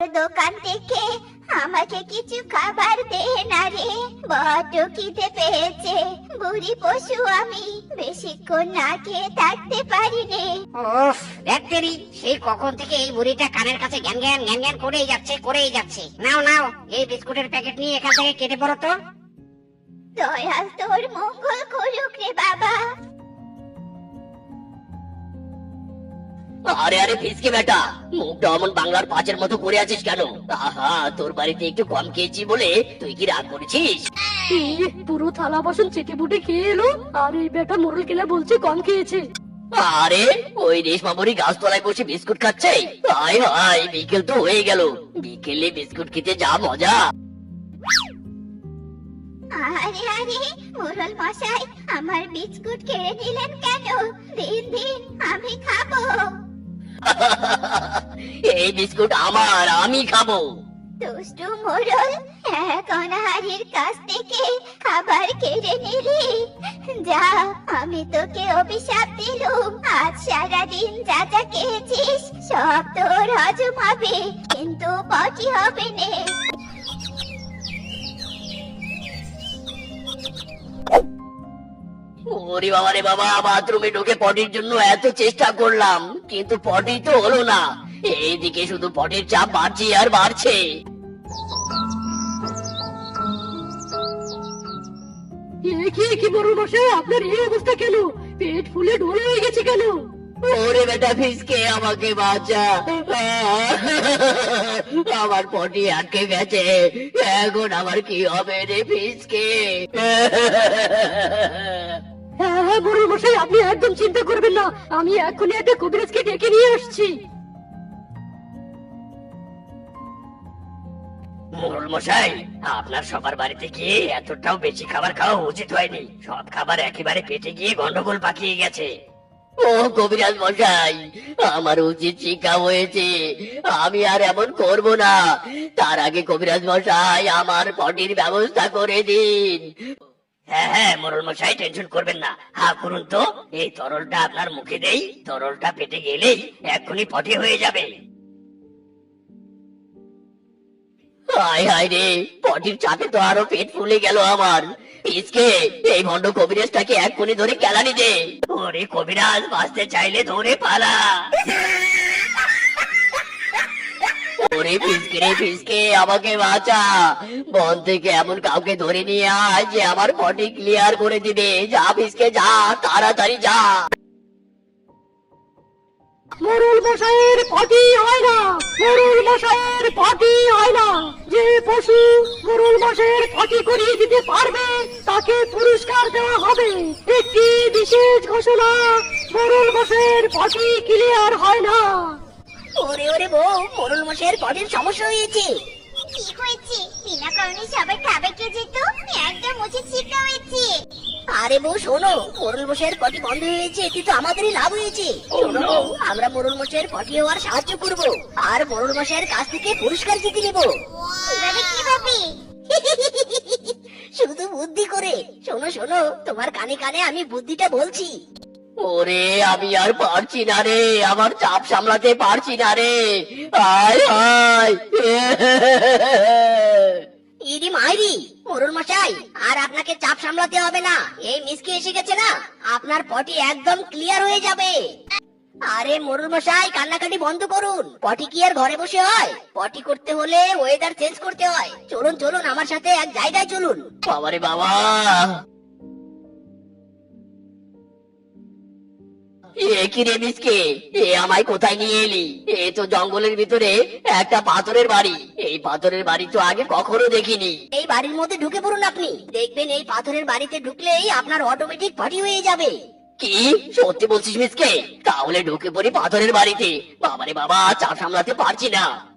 দোকান থেকে আমাকে কিছু খাবার দে না রে। বড্ড খিদে পেয়েছে। বুড়ি পশু আমি বেশিক্ষণ না খেয়ে থাকতে পারি নে ওফ ব্যাকটেরি সেই কখন থেকে এই বুড়িটা কানের কাছে জ্ঞান জ্ঞান জ্ঞান জ্ঞান করেই যাচ্ছে করেই যাচ্ছে। নাও নাও এই বিস্কুটের প্যাকেট নিয়ে এখান থেকে কেটে পড়ো তো। দয়াল তোর মঙ্গল আরে আরে ফিসকে বেটা মুখটা অমন বাংলার পাঁচের মতো করে আছিস কেন? আহা তোর বাড়িতে একটু কম খেয়েছি বলে তুই কি রাগ করেছিস? এই, পুরো থালা বাসন চেটে বুটে খেয়ে এলো? আর এই বেটা মোরল কেলা বলছে কম খেয়েছে। আরে ওই রেশমামুড়ি গাছতলায় বসে বিস্কুট খাচ্ছে? হায় হায় বিকেল তো হয়ে গেল। বিকেলে বিস্কুট খেতে যা মজা। আরে আরে মোরল মশাই আমার বিস্কুট কেড়ে নিলেন কেন? এই বিস্কুট আমার, আমি খাব। দুষ্টু মোরল এক অনাহারির কাছ থেকে খাবার কেড়ে নিলি। যা, আমি তোকে অভিশাপ দিলুম। আজ সারাদিন যা যা খেয়েছিস, সব তোর হজম হবে। কিন্তু পটি হবে না? ওরে বাবা রে বাবা বাথরুমে ঢুকে পটির জন্য এত চেষ্টা করলাম কিন্তু পটি তো হলো না। এইদিকে শুধু পটির চাপ বাড়ছে আর বাড়ছে। কি কি মোরল মশাই আপনার এই অবস্থা কেন? পেট ফুলে ঢোল হয়ে গেছে কেন? ওরে বেটা ফিসকে আমাকে বাঁচা। আমার পটি আটকে গেছে। এখন আমার কি হবে রে ফিসকে? হ্যাঁ হ্যাঁ মোরল মশাই, আপনি একদম চিন্তা করবেন না। আমি এক্ষুনি একটা কবিরাজকে ডেকে নিয়ে আসছি। মোরল মশাই, আপনার সবার বাড়িতে গিয়ে এতটাও বেশি খাবার খাওয়া উচিত হয়নি? সব খাবার একেবারে পেটে গিয়ে গন্ডগোল পাকিয়ে গেছে। ও কবিরাজ মশাই, আমার উচিত শিক্ষা হয়েছে। আমি আর এমন করব না। তার আগে কবিরাজ মশাই, আমার পটির ব্যবস্থা করে দিন। হ্যাঁ হ্যাঁ মশাই টেনশন করবেন না। হা, করুন তো। এই তরলটা আপনার মুখে দেই। তরলটা পেটে গেলেই হয়ে যাবে। হায় হায় রে পটির চাপে তো আরও পেট ফুলে গেল আমার। পিসকে এই ভণ্ড কবিরাজটাকে এক কোণে ধরে কেলানি দে। ওরে কবিরাজ, বাঁচতে চাইলে ধরে পালা। ওরে পিসকে রে পিসকে আমাকে বাঁচা। বন থেকে এমন কাউকে ধরে নিয়ে আয় যে আমার পটি ক্লিয়ার করে দিবে। যা পিসকে যা, তাড়াতাড়ি যা। মশাইয়ের পাটি হয় না মশাইয়ের পাটি হয় না। যে পশু মোরল মশাইয়ের পাটি করিয়ে দিতে পারবে, তাকে পুরস্কার দেওয়া হবে। একটি বিশেষ ঘোষণা, মোরল মশাইয়ের পাটি ক্লিয়ার হয় না। ওরে ওরে বউ মোরল মশাইয়ের সমস্যা হয়েছে। কি হয়েছে? বিনা কারণে সবাই খাবার খেয়ে যেত একদম শিক্ষা হয়েছে। আরে বউ শোনো মোরল মশাইয়ের পটি বন্ধ হয়েছে আমাদেরই লাভ হয়েছে। শোনো আমরা মোরল মশাইয়ের পটি হওয়ার সাহায্য করব আর মোরল মশাইয়ের কাছ থেকে পুরস্কার জিতে নেব। কীভাবে? শুধু বুদ্ধি করে। শোনো শোনো তোমার কানে কানে আমি বুদ্ধিটা বলছি। ওরে আমি আর পারছি না রে আমার চাপ সামলাতে পারছি না রে। আয় আয়। ইদি মাইরি মোরল মশাই আর আপনাকে চাপ সামলাতে হবে না। এই মিসকে এসে গেছে না? আপনার পটি একদম ক্লিয়ার হয়ে যাবে। আরে মোরল মশাই কান্নাকাটি বন্ধ করুন। পটি কি আর ঘরে বসে হয়? পটি করতে হলে ওয়েদার চেঞ্জ করতে হয়। চলুন চলুন আমার সাথে এক জায়গায় চলুন। বাবারে বাবা। এ কি রে মিসকে? এ আমায় কোথায় নিয়ে এলি? এ তো জঙ্গলের ভিতরে একটা পাথরের বাড়ি। এই পাথরের বাড়ি তো আগে কখনো দেখিনি। এই বাড়ির মধ্যে ঢুকে পড়ুন আপনি। দেখবেন এই পাথরের বাড়িতে ঢুকলেই আপনার অটোমেটিক পটি হয়ে যাবে। কি? সত্যি বলছিস মিসকে? তাহলে ঢুকে পড়ি পাথরের বাড়িতে। বাবারে বাবা চা সামলাতে পারছি না।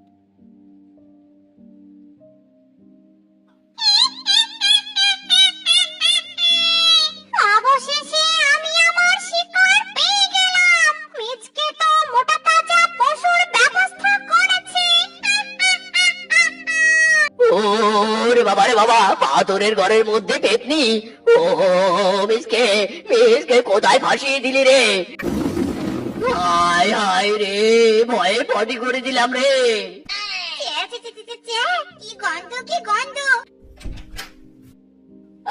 ওরে বাবা রে বাবা পাথরের ঘরের মধ্যে পেতনি। ও মিসকে মিসকে, কোথায় ফাঁসিয়ে দিলি রে? হায় হায় রে, ভয়ে পটি করে দিলাম রে। কে গন্ধ কি গন্ধ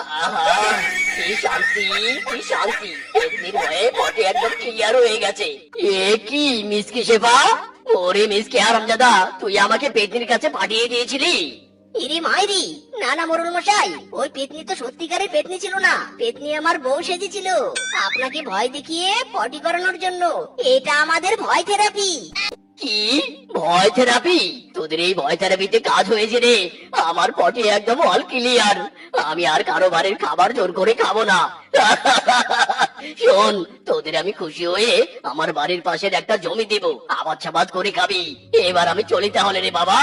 আহা কি শান্তি কি তুই আমাকে পেতনির কাছে পাঠিয়ে দিয়েছিলি? ইরি মাইরি না না মোরল মশাই, ওই পেতনি তো সত্যিকারের পেতনি ছিল না। পেতনি আমার বউ সেজেছিল। আপনাকে ভয় দেখিয়ে পটি করানোর জন্য। এটা আমাদের ভয় থেরাপি কি? ভয় থেরাপি তোদের এই ভয় থেরাপিতে কাজ হয়েছে রে। আমার পটি একদম অল ক্লিয়ার আমি আর কারও বাড়ির খাবার জোর করে খাব না। শোন, তোদের আমি খুশি হয়ে আমার বাড়ির পাশের একটা জমি দেব। আবাদ সাবাদ করে খাবি। এবার আমি চলি তাহলে রে বাবা।